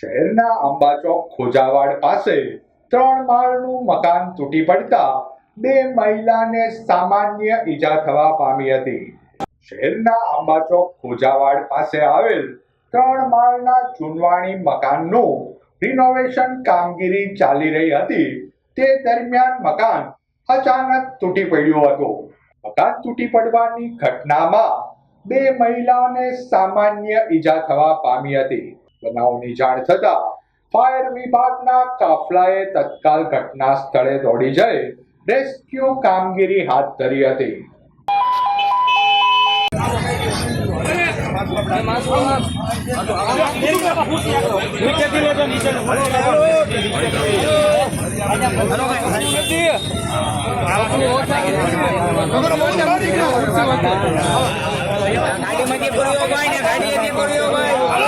શહેરના અંબાચોક ખોજાવાડ પાસે ત્રણ માળનું મકાન તૂટી પડતા બે મહિલાને સામાન્ય ઈજા થવા પામી હતી. શહેરના અંબાચોક ખોજાવાડ પાસે આવેલ ત્રણ માળના ચૂનવાણી મકાનનું રિનોવેશન કામગીરી ચાલી રહી હતી. તે દરમિયાન મકાન અચાનક તૂટી પડ્યું હતું. મકાન તૂટી પડવાની ઘટનામાં બે મહિલાઓને સામાન્ય ઈજા થવા પામી હતી. બનાવની જાણ થતા ફાયર વિભાગના કાફલાએ તત્કાલ ઘટના સ્થળે દોડી જઈ રેસ્ક્યુ કામગીરી હાથ ધરી હતી. ગાડી પડ્યો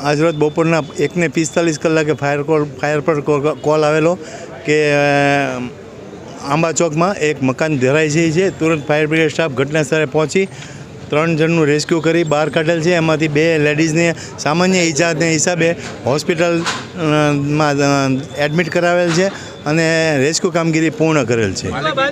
આજરોજ બપોરના એકને પિસ્તાલીસ કલાકે ફાયર કોલ ફાયર પર કોલ આવેલો કે આંબા ચોકમાં એક મકાન ધરાઈ જાય છે. તુરંત ફાયર બ્રિગેડ સ્ટાફ ઘટના સ્થળે પહોંચી ત્રણ જણનું રેસ્ક્યુ કરી બહાર કાઢેલ છે. એમાંથી બે લેડીઝને સામાન્ય ઈજાને હિસાબે હોસ્પિટલમાં એડમિટ કરાવેલ છે અને રેસ્ક્યુ કામગીરી પૂર્ણ કરેલ છે.